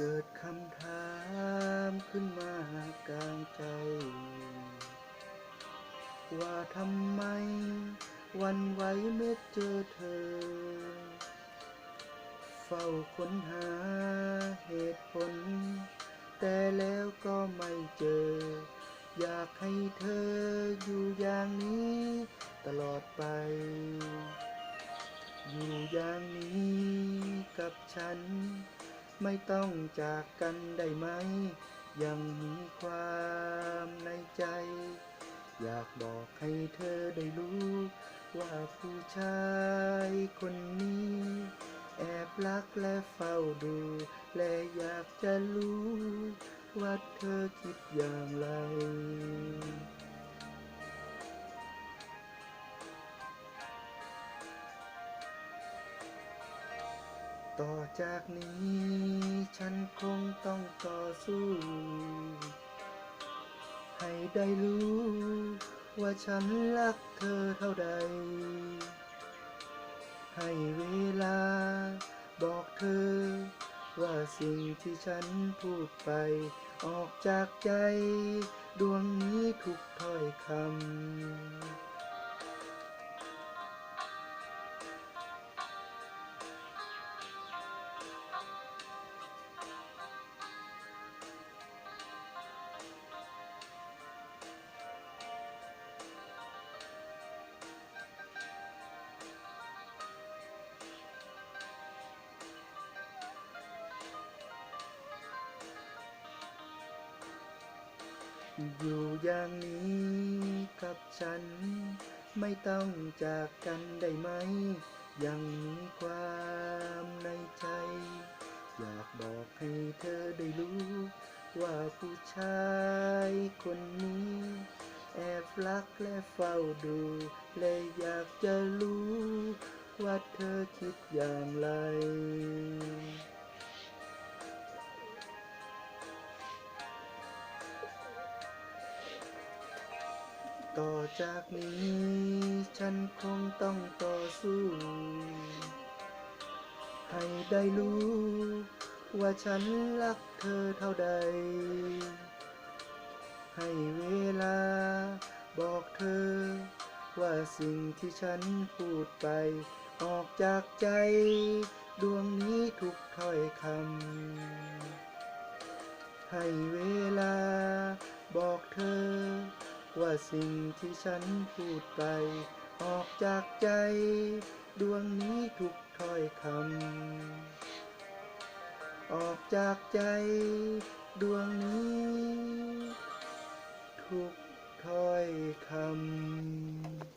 เกิดคำถามขึ้นมากลางใจ ว่าทำไม วันไหวเมื่อเจอเธอ เฝ้าค้นหาเหตุผล แต่แล้วก็ไม่เจอ อยากให้เธออยู่อย่างนี้ตลอดไป อยู่อย่างนี้กับฉัน ไม่ต้องจากกันได้ไหม ยังมีความในใจ อยากบอกให้เธอได้รู้ ว่าผู้ชายคนนี้ แอบรักและเฝ้าดู และอยากจะรู้ ว่าเธอคิดอย่างไร ต่อจากนี้ ฉันคงต้องต่อสู้ ให้ได้รู้ ว่าฉันรักเธอเท่าใด ให้เวลาบอกเธอ ว่าสิ่งที่ฉันพูดไป ออกจากใจ ดวงนี้ทุกถ้อยคำ อยู่อย่างนี้กับฉัน ไม่ต้องจากกันได้ไหม ยังมีความในใจ อยากบอกให้เธอได้รู้ ว่าผู้ชายคนนี้ แอบรักและเฝ้าดู และอยากจะรู้ ว่าเธอคิดอย่างไร ต่อจากนี้ ฉันคงต้องต่อสู้ ให้ได้รู้ ว่าฉันรักเธอเท่าใด ให้เวลาบอกเธอ ว่าสิ่งที่ฉันพูดไป ออกจากใจ ดวงนี้ทุกถ้อยคำให้เวลาบอกเธอ ว่าสิ่งที่ฉันพูดไป ออกจากใจ ดวงนี้ทุกถ้อยคำ ออกจากใจ ดวงนี้ ทุกถ้อยคำ